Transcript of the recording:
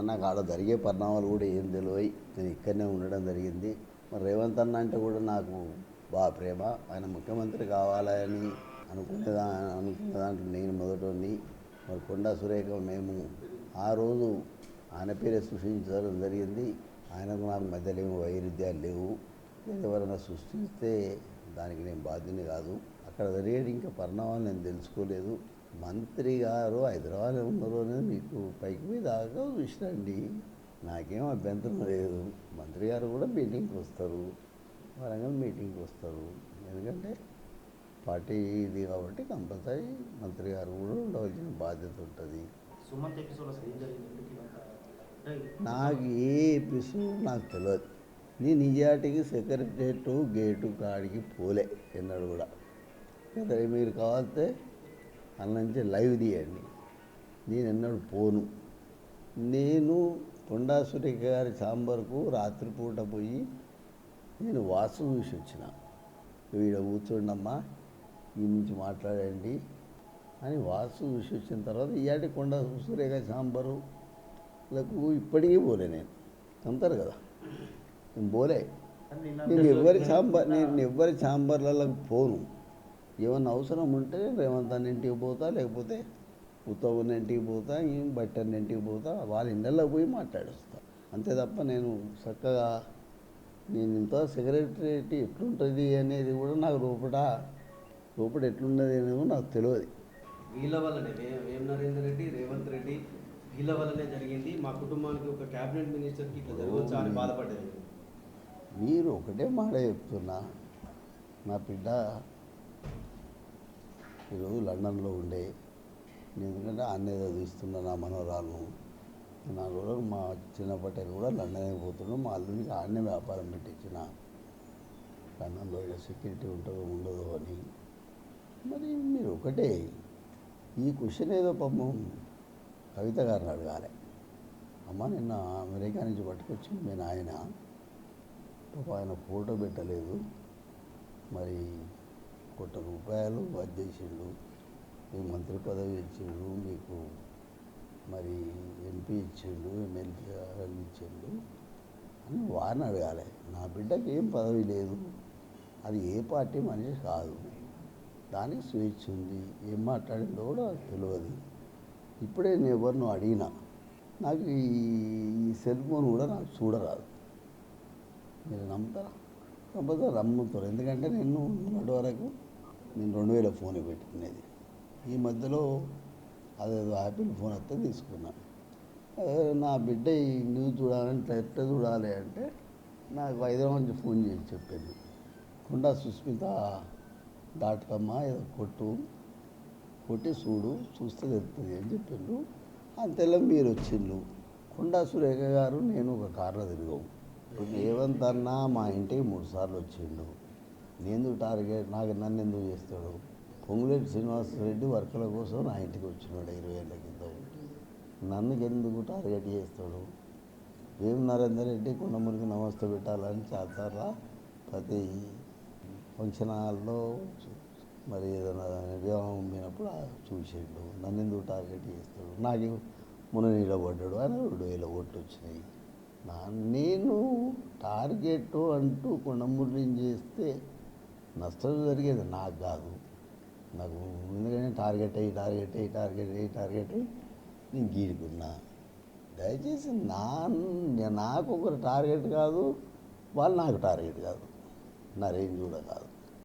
మరి నాకు ఆడ జరిగే పరిణామాలు కూడా ఏం తెలియవు నేను ఇక్కడనే ఉండడం జరిగింది. మరి రేవంత్ అన్న అంటే కూడా నాకు బాగా ప్రేమ. ఆయన ముఖ్యమంత్రి కావాలని అనుకునే దా అనుకునే దాంట్లో నేను మొదటి మరి కొండా సురేఖ మేము ఆ రోజు ఆయన పేరే సృష్టించడం జరిగింది. ఆయనకు నాకు మధ్యలో ఏమి వైరుధ్యాలు లేవు. ఎవరైనా సృష్టిస్తే దానికి నేను బాధ్యని కాదు. అక్కడ జరిగేది ఇంకా పరిణామాలు నేను తెలుసుకోలేదు. మంత్రి గారు హైదరాబాద్లో ఉన్నారు అనేది మీకు పైకి పోయి దాకా చూసినండి. నాకేం అభ్యంతరం లేదు. మంత్రి గారు కూడా మీటింగ్కి వస్తారు. వరంగల్ మీటింగ్కి వస్తారు. ఎందుకంటే పార్టీ ఇది కాబట్టి కంపల్సరీ మంత్రి గారు కూడా ఉండవలసిన బాధ్యత ఉంటుంది. నాకు ఏ ఎపిసోడ్ నాకు తెలియదు నేను నిజాటికి సెక్రటరేట్ గేటు కాడికి పోలే. ఎన్నడు కూడా. మీరు కావాలంటే అన్న నుంచి లైవ్ తీయండి. నేను ఎన్నడు పోను. నేను కొండా సురేఖ గారి చాంబర్కు రాత్రిపూట పోయి నేను వాసు చూసి వచ్చిన. వీడ కూర్చోండమ్మా ఈ నుంచి మాట్లాడండి అని వాసు చూసి వచ్చిన తర్వాత ఇయాటి కొండ సురేఖ చాంబరు లకు ఇప్పటికీ పోలే నేను. అంటారు కదా. నేను పోలే. నేను ఎవరి ఛాంబర్ నేను ఎవరి ఛాంబర్లకు పోను. ఏమన్నా అవసరం ఉంటే రేవంత్ అన్న ఇంటికి పోతా లేకపోతే ఉత్తగున్న ఇంటికి పోతా బట్టన్న ఇంటికి పోతా వాళ్ళ ఇళ్ళల్లో పోయి మాట్లాడేస్తా. అంతే తప్ప నేను చక్కగా నేను ఇంత సెక్రటరేట్ ఎట్లుంటుంది అనేది కూడా నాకు లోపల లోపల ఎట్లున్నది అనేది నాకు తెలియదు వీళ్ళ వల్లనే వే- నరేందర్ రెడ్డి రేవంత్ రెడ్డి వీళ్ళ వల్లనే జరిగింది. మా కుటుంబానికి ఒక క్యాబినెట్ మినిస్టర్కి ఇట్లా జరగవచ్చా అని మీరు ఒకటే మాట చెప్తున్నా నా బిడ్డ ఈరోజు లండన్లో ఉండే నేను ఎందుకంటే అన్నే చదివిస్తున్నా నా మనవరాలను నా రోజులు మా చిన్నప్పటి కూడా లండన్ పోతున్నాం మా అల్లుడికి ఆడనే వ్యాపారం పెట్టించిన. లండన్లో ఇలా సెక్యూరిటీ ఉంటుందో ఉండదో అని. మరి మీరు ఒకటే. ఈ క్వశ్చన్ ఏదో పాపం కవిత గారిని అడగాలి. అమ్మ నిన్న అమెరికా నుంచి పట్టుకొచ్చి మీ నాయన. పాప ఆయన ఫోటో పెట్టలేదు. మరి కోట్ల రూపాయలు అది చేసిండు మీకు మంత్రి పదవి ఇచ్చిండు మీకు మరి ఎంపీ ఇచ్చిండు ఎమ్మెల్యే ఇచ్చిండు అని వారిని అడగాలి. నా బిడ్డకి ఏం పదవి లేదు. అది ఏ పార్టీ మనిషి కాదు. దానికి స్వేచ్ఛ ఉంది. ఏం మాట్లాడిందో కూడా తెలియదు. ఇప్పుడే నేను ఎవరినో అడిగినా నాకు ఈ ఈ సెల్ ఫోన్ కూడా నాకు చూడరాదు. మీరు నమ్ముతారా? కంపల్సరీ నమ్ముతారు ఎందుకంటే నేను మొన్నటి వరకు నేను రెండు వేల ఫోన్ పెట్టుకునేది. ఈ మధ్యలో అదేదో యాపిల్ ఫోన్ వస్తే తీసుకున్నాను నా బిడ్డ ఈ న్యూస్ చూడాలంటే ఎట్లా చూడాలి అంటే నాకు హైదరాబాద్ నుంచి ఫోన్ చేసి చెప్పింది. కుండా సుస్మిత డాట్ కామ్ ఏదో కొట్టు. కొట్టి చూడు చూస్తే తెలుస్తుంది అని చెప్పిండ్రు. అంతేలా మీరు వచ్చిండ్రు. కొండా సురేఖ గారు నేను ఒక కార్లో తిరిగాం. ఇప్పుడు రేవంత్ అన్న మా ఇంటికి మూడు సార్లు వచ్చిండు. నేను టార్గెట్? నాకు నన్ను ఎందుకు చేస్తాడు? పొంగులేటి శ్రీనివాసరెడ్డి వర్కల కోసం నా ఇంటికి వచ్చినాడు ఇరవై ఏళ్ళ క్రితం నన్ను ఎందుకు టార్గెట్ చేస్తాడు? ఏం నరేందర్ రెడ్డి కొండమురికి నమస్తే పెట్టాలని చేస్తారా? ప్రతి ఫంక్షన్ హాల్లో మరి ఏదైనా వివాహం పోయినప్పుడు చూసేడు. నన్ను ఎందుకు టార్గెట్ చేస్తాడు? నాకు మొన్న నిలబడ్డాడు అని రెండు వేల ఓట్లు వచ్చినాయి. నా నేను టార్గెట్ అంటూ కొండమురిని చేస్తే నష్టం జరిగేది. నాకు కాదు. నాకు ఎందుకంటే టార్గెట్ అయ్యి టార్గెట్ అయ్యి టార్గెట్ అయ్యి టార్గెట్ అయ్యి నేను గీడుకున్నా దయచేసి నా నాకు ఒకరు టార్గెట్ కాదు వాళ్ళు నాకు టార్గెట్ కాదు. నా రేంజ్ కూడా కాదు.